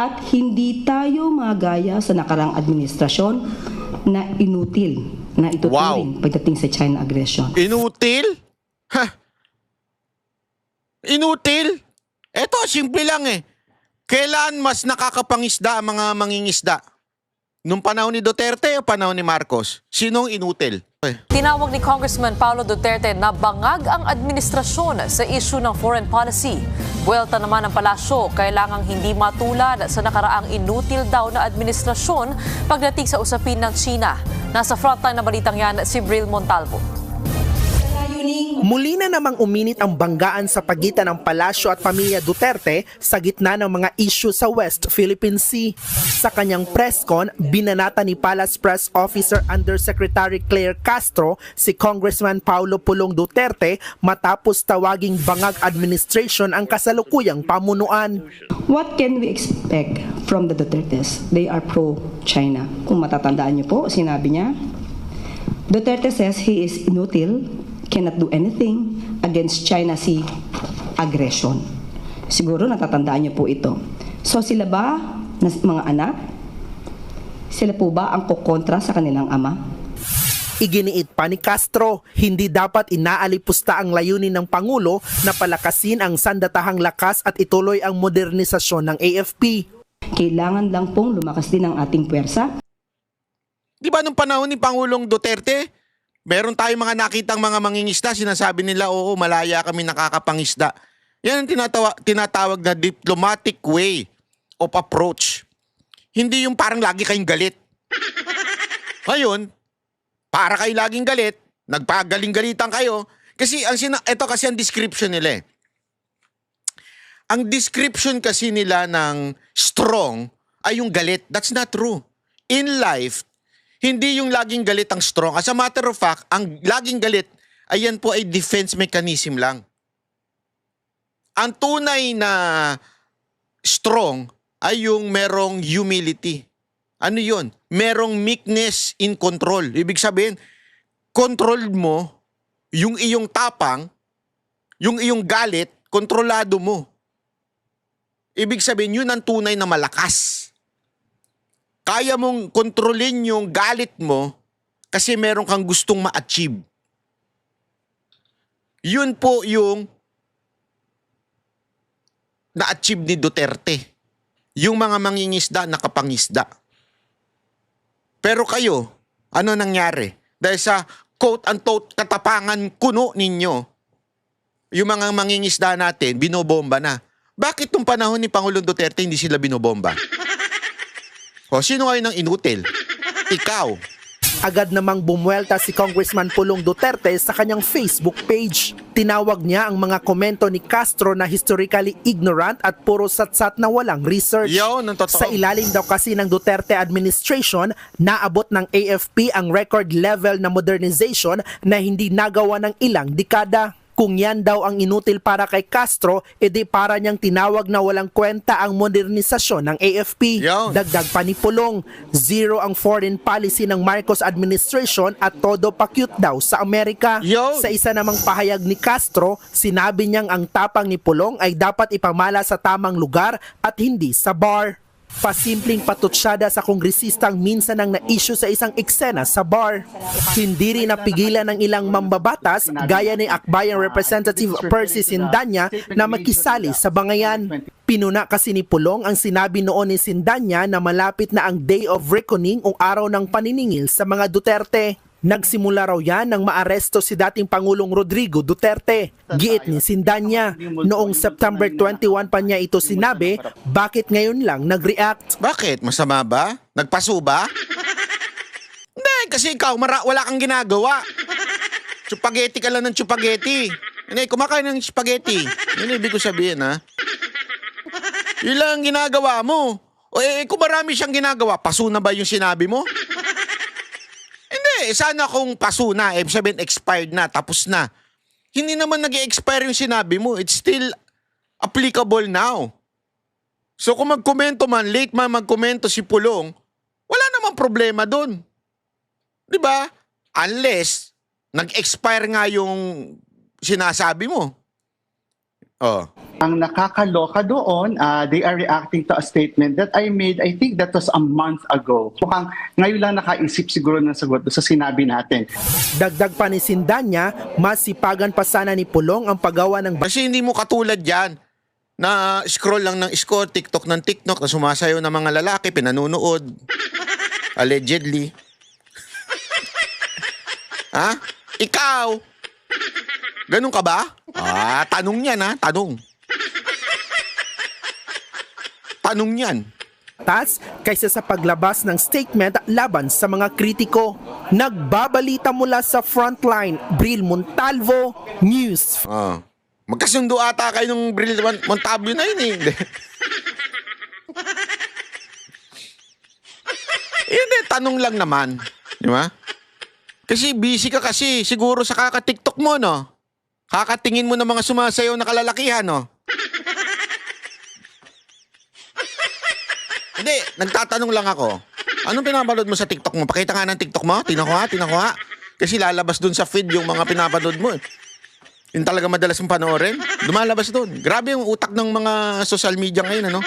at hindi tayo magaya sa nakarang administrasyon na inutil na ituturing pagdating sa China aggression. Inutil? Ha? Inutil? Eto, simple lang eh. Kailan mas nakakapangisda ang mga mangingisda? Nung panahon ni Duterte o panahon ni Marcos? Sinong inutil? Tinawag ni Congressman Paulo Duterte na bangag ang administrasyon sa issue ng foreign policy. Buwelta naman ng palasyo, kailangang hindi matulad sa nakaraang inutil daw na administrasyon pagdating sa usapin ng China. Nasa frontline na balitang yan si Bril Montalvo. Muli na namang uminit ang banggaan sa pagitan ng palasyo at pamilya Duterte sa gitna ng mga issue sa West Philippine Sea. Sa kanyang press con, binanata ni Palace Press Officer Undersecretary Claire Castro si Congressman Paulo Pulong Duterte matapos tawaging bangag administration ang kasalukuyang pamunuan. What can we expect from the Dutertes? They are pro-China. Kung matatandaan niyo po, sinabi niya, Duterte says he is inutil, cannot do anything against China Sea aggression. Siguro natatandaan niyo po ito. So sila ba, na mga anak, sila po ba ang kukontra sa kanilang ama? Iginiit pa ni Castro, hindi dapat inaalipusta ang layunin ng Pangulo na palakasin ang sandatahang lakas at ituloy ang modernisasyon ng AFP. Kailangan lang pong lumakas din ang ating puwersa Di ba nung panahon ni Pangulong Duterte, meron tayong mga nakitang mga mangingisda, sinasabi nila, oo, malaya kami nakakapangisda. Yan ang tinatawa, tinatawag na diplomatic way of approach. Hindi yung parang lagi kayong galit. Ngayon, para kayo laging galit, nagpagaling-galitan kayo, kasi ang sina- ito kasi ang description nila eh. Ang description kasi nila ng strong ay yung galit. That's not true. In life, hindi yung laging galit ang strong. As a matter of fact, ang laging galit, ayan po ay defense mechanism lang. Ang tunay na strong ay yung merong humility. Ano yun? Merong meekness in control. Ibig sabihin, control mo yung iyong tapang, yung iyong galit, kontrolado mo. Ibig sabihin, yun ang tunay na malakas kaya mong kontrolin yung galit mo kasi meron kang gustong ma-achieve. Yun po yung na-achieve ni Duterte. Yung mga mangingisda, nakapangisda. Pero kayo, ano nangyari? Dahil sa quote-unquote katapangan kuno ninyo, yung mga mangingisda natin, binobomba na. Bakit nung panahon ni Pangulong Duterte hindi sila binobomba? O, sino ngayon ang inutil? Ikaw. Agad namang bumuelta si Congressman Pulong Duterte sa kanyang Facebook page. Tinawag niya ang mga komento ni Castro na historically ignorant at puro satsat na walang research. Totoo. Sa ilalim daw kasi ng Duterte administration, naabot ng AFP ang record level na modernization na hindi nagawa ng ilang dekada. Kung yan daw ang inutil para kay Castro, edi para niyang tinawag na walang kwenta ang modernisasyon ng AFP. Yun. Dagdag pa ni Pulong, zero ang foreign policy ng Marcos administration at todo pakyut daw sa Amerika. Yun. Sa isa namang pahayag ni Castro, sinabi niyang ang tapang ni Pulong ay dapat ipamala sa tamang lugar at hindi sa bar. Pasimpleng patutsyada sa kongresistang minsan ang na-issue sa isang eksena sa bar. Hindi rin napigilan ng ilang mambabatas gaya ni Akbayan Representative Percy Sindanya na makisali sa bangayan. Pinuna kasi ni Pulong ang sinabi noon ni Sindanya na malapit na ang Day of Reckoning o araw ng paniningil sa mga Duterte. Nagsimula raw yan nang maaresto si dating Pangulong Rodrigo Duterte. Giit ni Sindanya. Noong September 21 pa niya ito sinabi, bakit ngayon lang nag-react? Bakit? Masama ba? Nagpaso ba? Hindi, kasi ikaw, mara- wala kang ginagawa. Chupageti ka lang ng chupageti. Hindi, kumakain ng spaghetti. Yun ibig ko sabihin, ha? Yun lang ang ginagawa mo. O eh, kung marami siyang ginagawa, paso na ba yung sinabi mo? Sana kung paso na, eh, sabihin expired na, tapos na. Hindi naman nag expire yung sinabi mo. It's still applicable now. So kung magkomento man, late man magkomento si Pulong, wala namang problema doon. 'Di ba? Unless nag-expire nga yung sinasabi mo. Oh. Ang nakakaloka doon, ah, they are reacting to a statement that I made, I think that was a month ago. Mukhang ngayon lang nakaisip siguro ng sagot sa sinabi natin. Dagdag pa ni Sindanya, masipagan pa sana ni Pulong ang paggawa ng Kasi hindi mo katulad yan na scroll lang ng score, TikTok ng TikTok, na sumasayaw ng mga lalaki, pinanunood. Allegedly. ha? Ikaw? Ganun ka ba? Ah, tanong yan ha, tanong. Tanong yan. batas kaysa sa paglabas ng statement laban sa mga kritiko. Nagbabalita mula sa frontline, Bril Montalvo, News Ah. Magkasundo ata kayo nung Bril Mon- Montalvo na yun eh. Yun eh, tanong lang naman. Di ba? Kasi busy ka kasi. Siguro sa kaka-tiktok mo, no? Kakatingin mo ng mga sumasayaw na kalalakihan, no? Hindi, nagtatanong lang ako. Anong pinapanood mo sa TikTok mo? Pakita nga ng TikTok mo. Tingnan ko ha, tingnan ko ha. Kasi lalabas dun sa feed yung mga pinapanood mo. eh. Yung talaga madalas mong panoorin. Lumalabas dun. Grabe yung utak ng mga social media ngayon, ano?